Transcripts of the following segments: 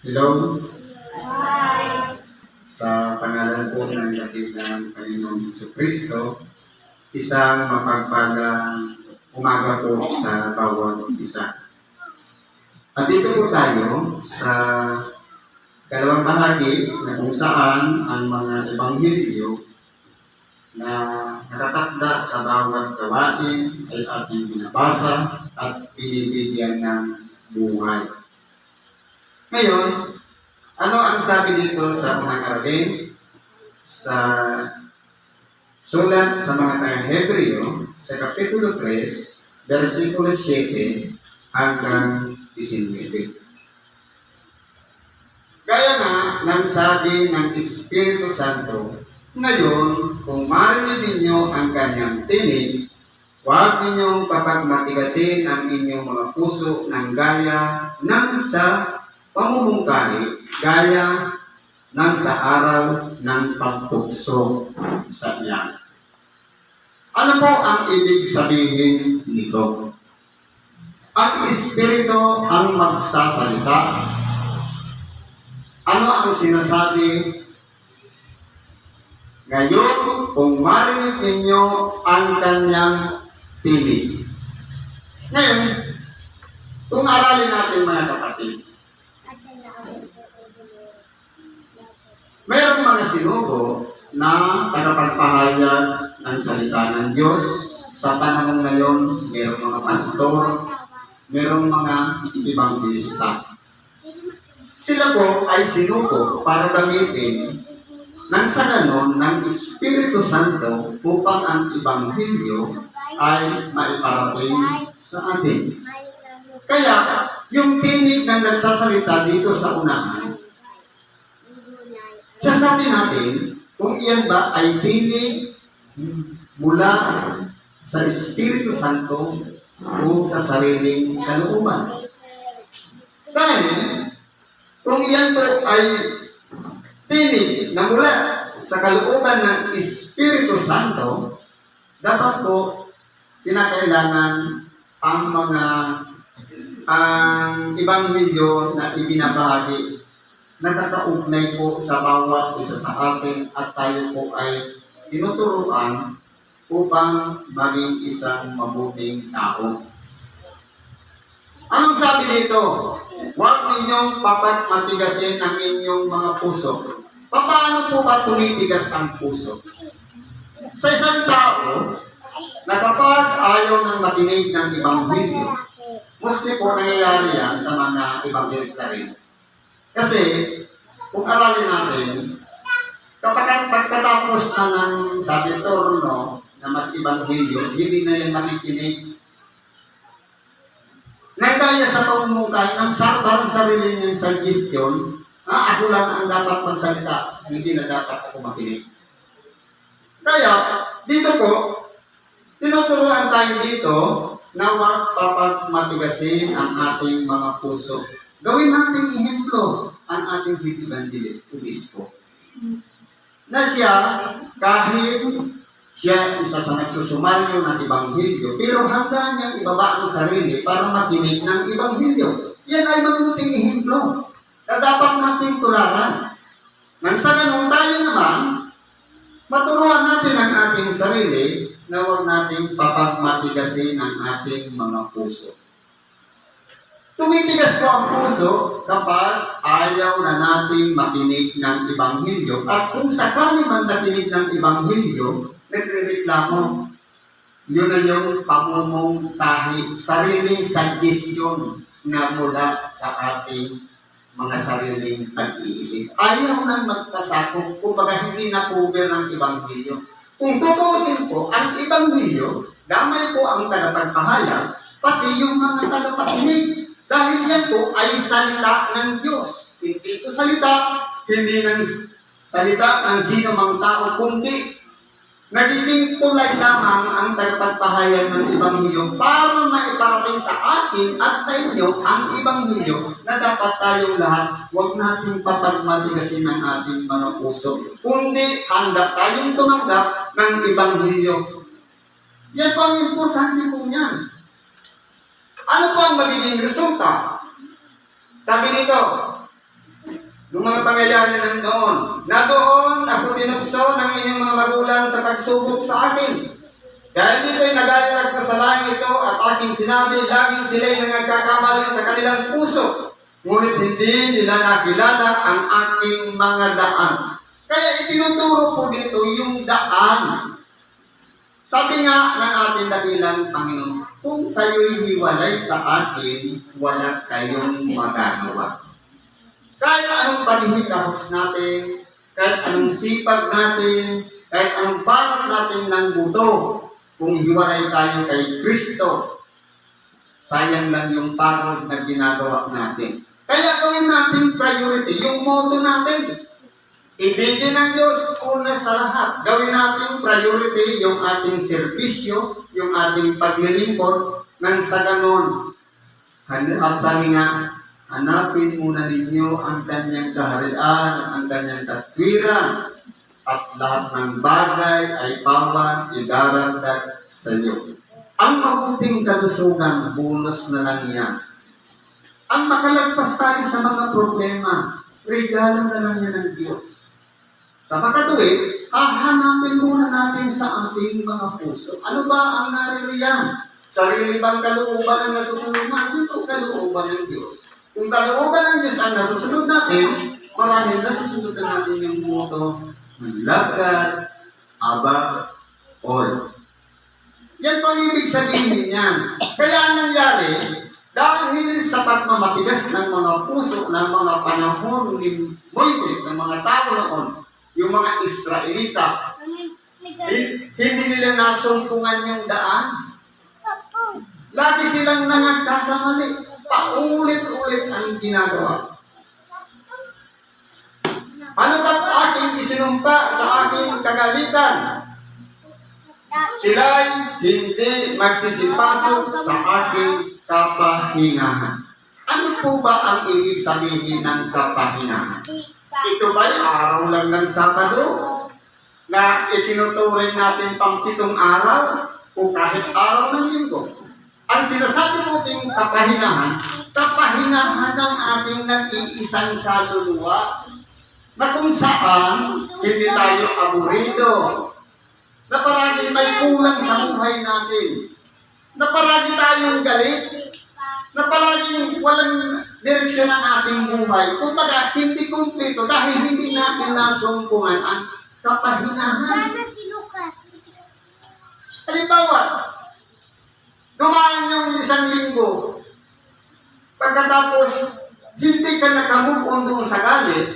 Hello? Sa pangalan po ng dakil ng Panginoong Heso Kristo, isang mapagpalang umaga po sa bawat isa. At dito po tayo sa dalawang bahagi na kung saan ang mga ebanghelyo na nakatakda sa bawat gawain ay ating binabasa at binibigyan ng buhay. Ngayon, ano ang sabi dito sa mga karabing? Sa sulat sa mga taga Hebreo, sa Kapitulo 3, versikulo 7 hanggang 19. Gaya nga ng sabi ng Espiritu Santo, ngayon, kung marinig ninyo ang kanyang tinig, huwag ninyong papagmatigasin ang inyong mga puso ng gaya ng sa pamumungkahi gaya ng sa araw ng pagtukso sa iyan. Ano po ang ibig sabihin nito? Ang Espiritu ang magsasalita. Ano ang sinasabi? Ngayon, kung marinig ninyo ang kanyang tinig. Ngayon, kung aralin natin mga kapatid, Mayroong mga sinugo na tagapagpahayag ng salita ng Diyos. Sa panahon ngayon, mayroong mga pastor, mayroong mga ibanghelista. Sila po ay sinugo para gamitin nang sa ganon ng Espiritu Santo upang ang Ibanghelyo ay maiparating sa atin. Kaya, yung tinig na nagsasalita dito sa unahan, Sasabi natin kung iyan ba ay tinig mula sa Espiritu Santo o sa sariling kalooban. Dahil kung iyan po ay tinig na mula sa kalooban ng Espiritu Santo, dapat po kinakailangan ang mga ang ibang milyo na ibinabahagi nakakaugnay po sa bawat isa sa atin at tayo po ay tinuturuan upang maging isang mabuting tao. Anong sabi dito? Huwag ninyong papagmatigasin ang inyong mga puso. Paano po ba tumitigas ang puso? Sa isang tao, na kapag ayaw nang makinig ng ibang video, mostly po nangyayari yan sa mga evangelista rin. Kasi, kung aralin natin, kapag pagkatapos na ng sabi turno na mag-ibanghelyo, hindi na yan makikinig. Nagdaya sa pamumukan ng sa parang sarili niyang suggestion, ah, ako lang ang dapat magsalita, hindi na dapat ako makinig. Kaya, dito po, tinuturuan tayo dito na huwag papagmatigasin ang ating mga puso. Gawin natin ehemplo ang ating Great Evangelist, Obispo. Na siya, kahit siya isa sa nagsusumalyo ng Ebanghelyo, pero handa niyang ibaba ang sarili para makinig ng Ebanghelyo. Yan ay mabuting ehemplo na dapat nating tularan. Nang sa ganun tayo naman, maturuan natin ang ating sarili na huwag nating papagmatigasin ang ating mga puso. Tumitigas po ang puso kapag ayaw na nating makinig ng Ebanghelyo. At kung sakali man nakinig ng Ebanghelyo, nagre-reklamo. Yun na yung pamumungkahi, sariling suggestion na mula sa ating mga sariling pag-iisip. Ayaw nang magkasakop, kumbaga hindi na cover ng Ebanghelyo. Kung tutuusin po, ang Ebanghelyo, damay po ang tagapagpahayag, pati yung mga tagapakinig. Dahil yan po ay salita ng Diyos. Hindi ito salita, hindi ng salita ng sino mang tao, kundi nagiging tulay lamang ang tagapagpahayag ng Ebanghelyo para maiparating sa atin at sa inyo ang Ebanghelyo na dapat tayong lahat huwag nating papagmatigasin ng ating mga puso, kundi handa tayong tumanggap ng Ebanghelyo. Yan po ang importante po niyan. Ano po ang magiging resulta? Sabi dito, ng mga pangyayari ng noon. Na doon ako tinukso ng inyong mga magulang sa pagsubok sa akin. Kaya hindi ko'y nagaling at kasalanan ito at aking sinabi, laging sila'y nangagkakamali sa kanilang puso. Ngunit hindi nila nakilala ang aking mga daan. Kaya itinuturo po dito yung daan. Sabi nga ng ating dakilang Panginoon, kung kayo'y hiwalay sa akin, wala kayong magagawa. Kahit anong panihikahos natin, kahit anong sipag natin, kahit anong parang natin ng buto, kung hiwalay tayo kay Kristo, sayang lang yung pagod na ginagawa natin. Kaya gawin natin priority, yung motto natin. Ibigin ng Diyos una sa lahat. Gawin natin priority yung ating serbisyo, yung ating paglilingkod, nang sa ganon. At sabi nga, hanapin muna ninyo ang kanyang kaharian, ang kanyang katwiran, at lahat ng bagay ay pawan idaragdag sa iyo. Ang mabuting kalusugan, bonus na lang yan. Ang makalagpas tayo sa mga problema, regalo na lang yan ng Diyos. Sa makatuwid, hahanapin muna natin sa ating mga puso. Ano ba ang naririyan? Sarili bang kalooban ang nasusunod natin o kalooban ng Diyos? Kung kalooban ng Diyos ang nasusunod natin, marahil nasusunod na natin yung moto ng love God, above all. Yan po ibig sabihin niyan. Kaya ang nangyari, dahil sa pagmamatigas ng mga puso ng mga panahon ni Moises, ng mga tao noon, yung mga Israelita, hi- hindi nila nasumpungan yung daan. Lagi silang nangagkakamali. Paulit-ulit ang ginagawa. Ano ba't aking isinumpa sa aking kagalitan? Sila'y hindi magsisipasok sa aking kapahingahan. Ano po ba ang ibig sabihin ng kapahingahan? Ito ba'y araw lang ng Sabado? Na itinuturing natin pang pitong araw? O kahit araw ng linggo? Ang sinasabi mo ting kapahingahan, kapahingahan ng ating nag-iisang kaluluwa na kung saan hindi tayo aburido, na parang may kulang sa buhay natin, na parang tayong galit, na palaging walang direksyon ang ating buhay. Kumbaga, hindi kumpleto dahil hindi natin nasumpungan ang kapahingahan. Halimbawa, dumaan yung isang linggo, pagkatapos hindi ka nakamove on doon sa galit,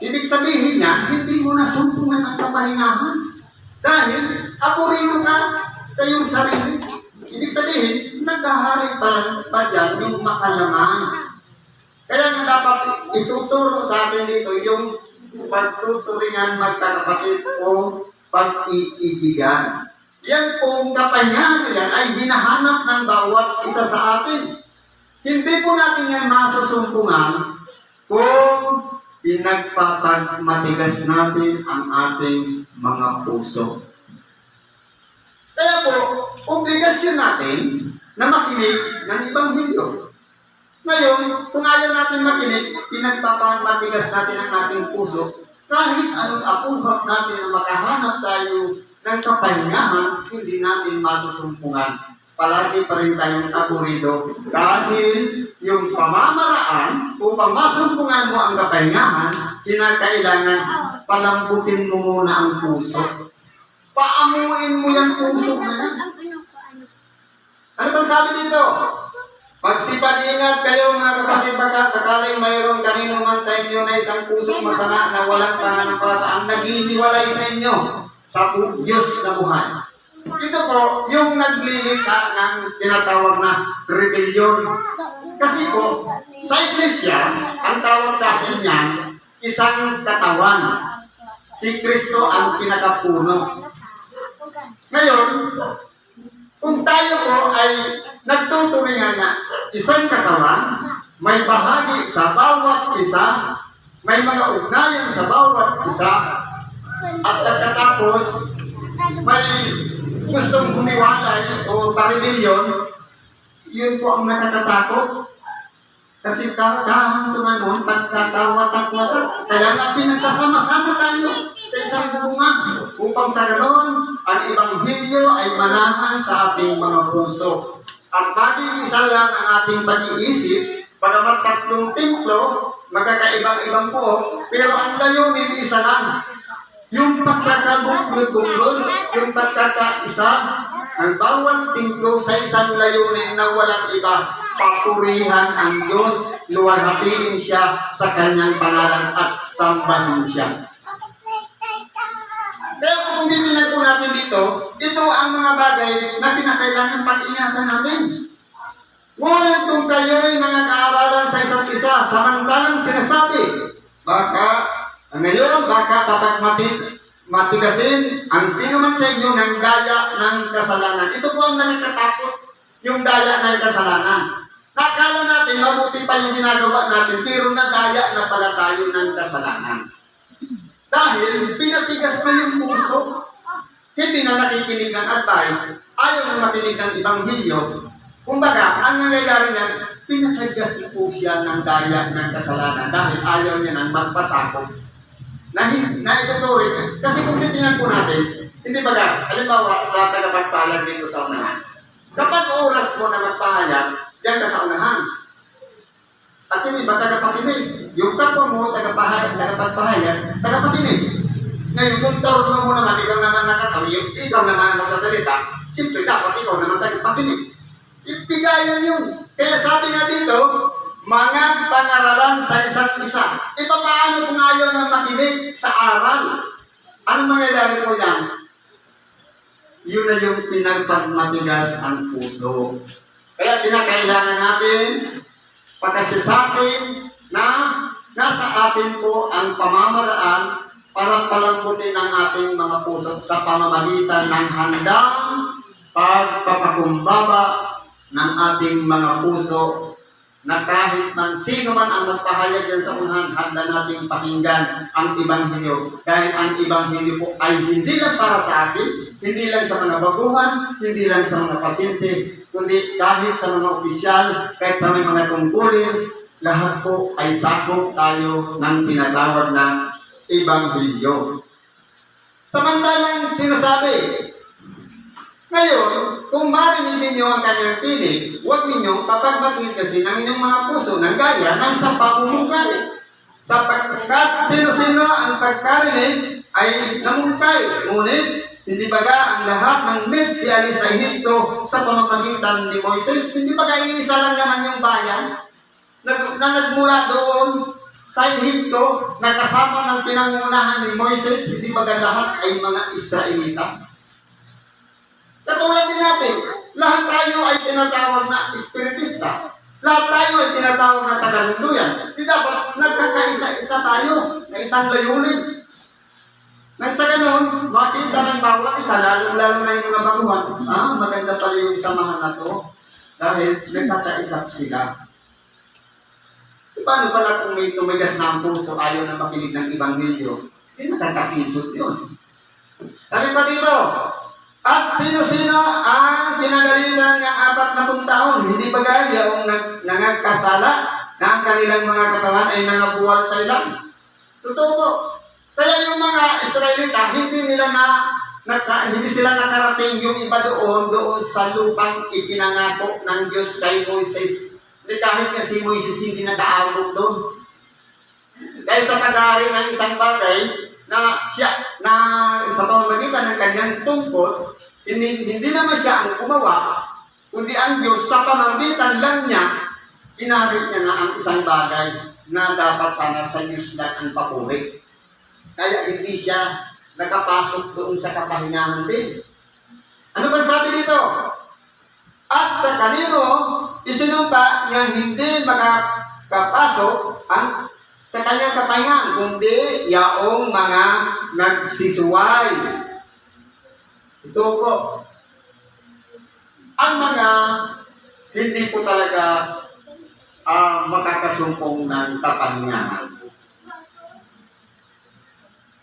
ibig sabihin niya, hindi mo nasumpungan ang kapahingahan. Dahil, apurido ka sa iyong sarili. Ibig sabihin, naghahari pa, pa dyan yung makalaman. Kaya nga dapat ituturo sa atin dito yung pagtuturingan magkakapatid o pag-iibigan. Yan pong kapanyahan na yan ay hinahanap ng bawat isa sa atin. Hindi po natin yan masusumpungan kung pinagpapagmatigas natin ang ating mga puso. Kaya po, obligasyon natin na makinig ng Ibanghilyo. Ngayon, kung ayaw natin makinig, pinagpapamatigas natin ang ating puso, kahit anong apuhap natin na makahanap tayo ng kapahingahan, hindi natin masusumpungan. Palagi pa rin tayong aburido dahil yung pamamaraan upang masumpungan mo ang kapahingahan, kinakailangan palambutin mo muna ang puso. Paamuin mo yung puso na yan. Ano ba sabi dito? Pagsipag-ingat kayo mga kapatid baka sakaling mayroong kanino man sa inyo na isang pusong masama na walang pananampata ang naghihilay sa inyo sa Diyos na buhay. Ito po, yung naglilita ng tinatawag na rebellion. Kasi po, sa iglesia, ang tawag sa akin yan, isang katawan. Si Kristo ang pinakapuno. Ngayon, kung tayo po ay nagtuturingan na isang katawan, may bahagi sa bawat isa, may mga ugnayan sa bawat isa, at pagkatapos may gustong humiwalay o parebelyon, yun po ang nakakatakot. Kasi kakahantungan noon, pagkatawa-tawa, kaya nga pinagsasama-sama tayo sa isang hubungan upang sa ganoon, ang Ebanghelyo ay manahan sa ating mga puso. At maging isa lang ang ating pag-iisip, bagamat tatlong templo, magkakaibang-ibang buo, pero ang layunin isa lang. Yung pagkakabuklod-buklod, yung pagkakaisa, ang bawat templo sa isang layunin na walang iba, papurihan ang Diyos, luwalhatiin siya sa kanyang pangalan at sambahin siya. Kaya kung titingnan po natin dito, ito ang mga bagay na kinakailangan pag-ingatan natin. Ngunit kung kayo'y nangag-aaralan sa isa't isa, samantalang sinasabi, baka ngayon, baka kapag mati, matigasin ang sino man sa inyo ng daya ng kasalanan. Ito po ang nakakatakot, yung daya ng kasalanan. Nakala natin, mabuti pa yung ginagawa natin, pero nadaya na pala tayo ng kasalanan. Dahil pinatigas na yung puso. Hindi na nakikinig ng advice, ayaw na makinig ng ibanghilyo. Kumbaga, ang nangyayari niyan, pinatigas na po siya ng daya ng kasalanan dahil ayaw niya nang magpasakop. Na, na ituturing. Kasi kung titingnan po natin, hindi ba ga, halimbawa sa tagapagpahayag dito sa unahan. Kapag oras mo na magpahayag, diyan ka sa unahan. At yung iba tagapakinig. Yung kapwa mo, tagapahayag, tagapagpahayag, tagapakinig. Ngayon, kung turno mo naman, ikaw naman nakatawid, ikaw naman ang magsasalita, siyempre dapat ikaw naman tagapakinig. Ibigayan yun. Kaya sabi nga dito, mga pangaralan sa isa't isa. E paano kung ayaw na makinig sa aral? Anong mangyayari po yan? Yun na yung pinagpagmatigas ang puso. Kaya pinakailangan natin pagkasisakin na nasa atin po ang pamamaraan para palambutin ang ating mga puso sa pamamagitan ng handang pagpapakumbaba ng ating mga puso na kahit man sino man ang magpahayag yan sa unahan, handa nating pakinggan ang Ibanghilyo. Dahil ang Ibanghilyo po ay hindi lang para sa akin, hindi lang sa mga baguhan, hindi lang sa mga pasyente, kundi kahit sa mga opisyal, kahit sa mga tungkulin, lahat po ay sakop tayo ng tinatawag na Ibanghilyo. Samantalang sinasabi, ngayon, kung marinig ninyo ang kanyang tinig, huwag ninyong papagmatigasin ang inyong mga puso ng gaya ng sa pamumungkay. Sapagkat sino-sino ang pagkarinig ay namungkay. Ngunit, hindi baga ang lahat ng nagsialis sa Ehipto sa pamamagitan ni Moises? Hindi baga iisa lang naman yung bayan na, na nagmula doon sa Ehipto na kasama ng pinangunahan ni Moises? Hindi baga lahat ay mga Israelita? Katulad din natin, lahat tayo ay tinatawag na espiritista. Lahat tayo ay tinatawag na tagalunduyan. Di dapat nagkakaisa-isa tayo na isang layunin. Nang sa ganun, makita ng bawat isa, lalong-lalo na yung mga baguhan, ah, maganda pala yung samahan na to. Dahil nagkakaisa sila. E paano pala kung may tumigas na ang puso, ayaw na makinig ng Ibanghilyo? Hindi nakakakisot yun. Sabi pa dito, at sino-sino ang pinagalitan ng apat na taon? Hindi ba gaya yung nag, nangagkasala na ang kanilang mga katawan ay nangabuwal sa ilang? Totoo po. Kaya yung mga Israelita, hindi nila na, naka, hindi sila nakarating yung iba doon, doon sa lupang ipinangako ng Diyos kay Moises. Hindi kahit nga si Moises hindi nakaabot doon. Kaya sa pag-aari ng isang bagay, na siya, na sa pamamagitan ng kanyang tungkol, hindi, hindi naman siya ang gumawa, kundi ang Diyos sa pamamagitan lang niya, inarit niya na ang isang bagay na dapat sana sa Diyos lang ang papuri. Kaya hindi siya nakapasok doon sa kapahingahan din. Ano ba sabi dito? At sa kanino isinumpa niya hindi makakapasok ang sa kanyang kapahingahan, kundi yaong mga nagsisuway. Ito po. Ang mga hindi po talaga ah, makakasumpong ng kapahingahan.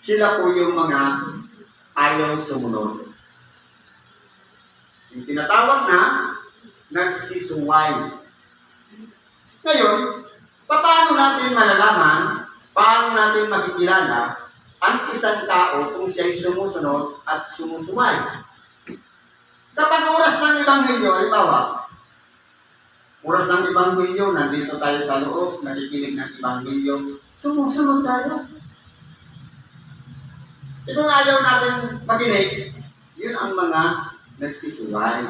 Sila po yung mga ayaw sumunod. Yung tinatawag na nagsisuway. Ngayon, Paano natin malalaman, paano natin makikilala ang isang tao kung siya'y sumusunod at sumusumay? Kapag oras ng Ebanghelyo, halimbawa, oras ng Ebanghelyo, nandito tayo sa loob, nakikinig ng Ebanghelyo, sumusunod tayo. Itong ayaw natin makinig, yun ang mga nagsisuway.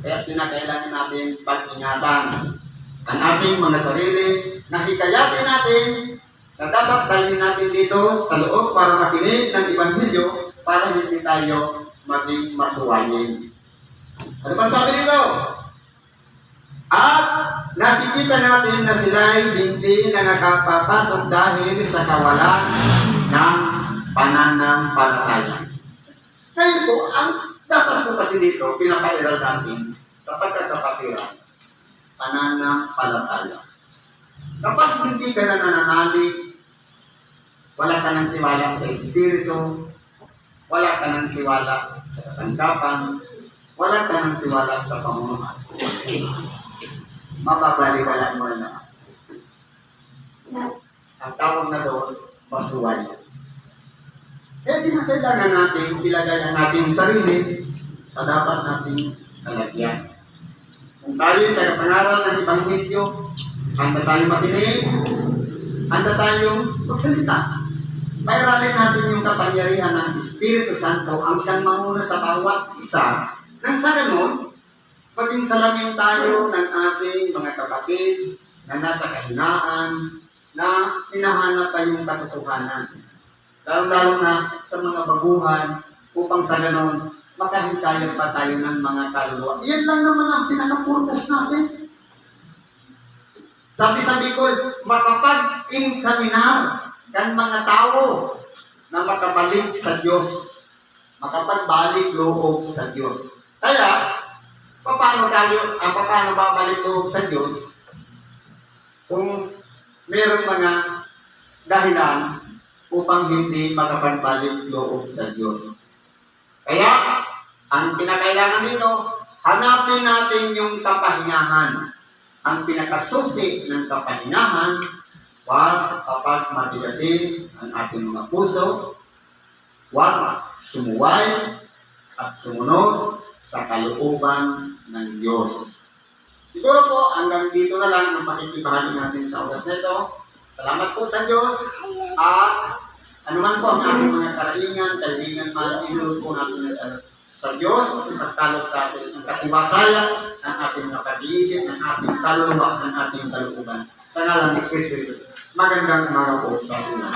Kaya pinakailangan natin pag-ingatan ang ating mga sarili, na hikayatin natin, na dapat dalhin natin dito sa loob para makinig ng Ebanghelyo para hindi tayo maging masuwayin. Ano pa sabi dito? At nakikita natin na sila ay hindi na nakapapasok dahil sa kawalan ng pananampalataya. Ngayon po, ang dapat po kasi dito, pinapairal natin sa pagkakapatiran, pananampalataya. Kapag hindi ka na nananalig, wala ka ng tiwala sa Espiritu, wala ka ng tiwala sa kasangkapan, wala ka ng tiwala sa pamunuan. Mababaliwala mo na. Ang tawag na doon, basuwan. Kaya di na kailangan natin ilagay ang ating sarili sa dapat nating kalagyan. Kung tayo ay tagapangaral ng Ebanghelyo, handa tayong makinig, handa tayong magsalita. Pairalin natin yung kapangyarihan ng Espiritu Santo ang siyang manguna sa bawat isa. Nang sa ganun, maging salamin tayo ng ating mga kapatid na nasa kahinaan, na hinahanap pa yung katotohanan. Lalo-lalo na sa mga baguhan upang sa ganon makahintayag pa tayo ng mga kaluluwa. Yan lang naman ang pinaka-purpose natin. Sabi sa Bicol, makapag-inkaminar kan mga tao na makabalik sa Diyos. Makapagbalik loob sa Diyos. Kaya, paano tayo, ang paano babalik loob sa Diyos kung mayroong mga dahilan upang hindi makapagbalik loob sa Diyos. Kaya, ang kinakailangan dito, hanapin natin yung kapahingahan. Ang pinakasusi ng kapahingahan, matigasin ang ating mga puso, wag sumuway at sumunod sa kalooban ng Diyos. Siguro po, hanggang dito na lang ang pakikibahagi natin sa oras na ito. Salamat po sa Diyos at ano man po ang ating mga karaingan, kailangan man, inulog po natin na sa, sa Diyos at pagkalot sa atin ang katibasayan ng ating mga pag-iisip, ng ating kaluluwa, ng ating kalooban. Sa ngalan ni Kristo Jesus. Magandang umaga po sa inyo.